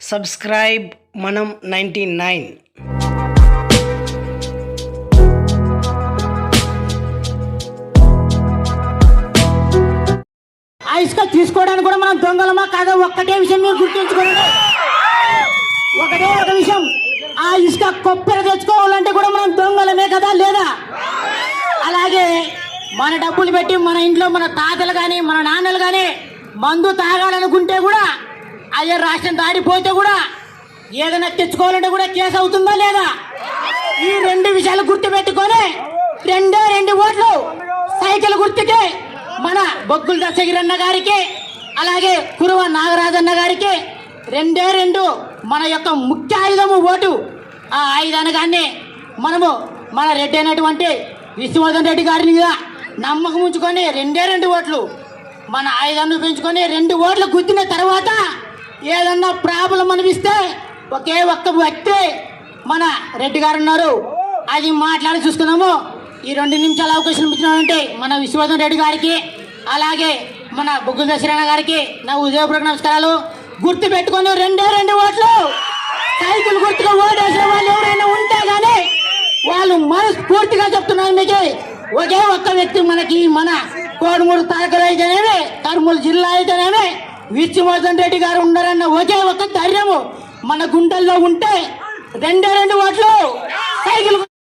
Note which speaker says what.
Speaker 1: Subscribe మనం ninety nine.
Speaker 2: ఆ ఇసుక తీసుకోవడానికి కూడా మనం దొంగలమా కాదా? ఒక్కటే విషయం మీరు గుర్తుంచుకోండి. ఒకటే ఒక విషయం. ఆ ఇసుక కొప్పెర తెచ్చుకోవాలంటే కూడా మనం దొంగలమే కదా లేదా? అలాగే మన డబ్బులు పెట్టి మన ఇంట్లో మన తాతలు కానీ మన నాన్నలు కానీ మందు తాగాలనుకుంటే కూడా అదే రాష్ట్రం దాడిపోతే కూడా ఏదైనా తెచ్చుకోవాలంటే కూడా కేసు అవుతుందా లేదా? ఈ రెండు విషయాలు గుర్తుపెట్టుకొని రెండే రెండు ఓట్లు సైకిల్ గుర్తుకే మన బొగ్గుల దశగిరన్న గారికి అలాగే కురువ నాగరాజన్న గారికి రెండే రెండు మన యొక్క ముఖ్య ఆయుధము ఓటు. ఆ ఆయుధానగాన్ని మనము మన రెడ్డి అయినటువంటి విశ్వవర్ధన్ రెడ్డి గారిని మీద నమ్మకం ఉంచుకొని రెండే రెండు ఓట్లు మన ఆయుధాన్ని పెంచుకొని రెండు ఓట్లు గుద్దిన తర్వాత ఏదన్నా ప్రాబ్లం అనిపిస్తే ఒకే ఒక్క వ్యక్తి మన రెడ్డి గారు ఉన్నారు. అది మాట్లాడి చూస్తున్నాము ఈ రెండు నిమిషాల అవకాశం ఇచ్చినామంటే మన విశ్వనాథం రెడ్డి గారికి అలాగే మన బొగ్గుల దశరణ గారికి నా ఉదయపూర్వక నమస్కారాలు. గుర్తు పెట్టుకొని రెండే రెండు ఓట్లు. సైకిల్ గుర్తుగా ఓటేసిన వాళ్ళు ఎవరైనా ఉంటే కానీ వాళ్ళు మనస్ఫూర్తిగా చెప్తున్నారు మీకు. ఒకే ఒక్క వ్యక్తి మనకి మన కోడుమూరు తారకలు అయితేనేమి కర్మూలు జిల్లా అయితేనేమి విష్ణువర్ధన్ రెడ్డి గారు ఉన్నారన్న ఒకే ఒక ధైర్యము మన గుండెల్లో ఉంటే రెండే రెండు ఓట్లు. సైకిల్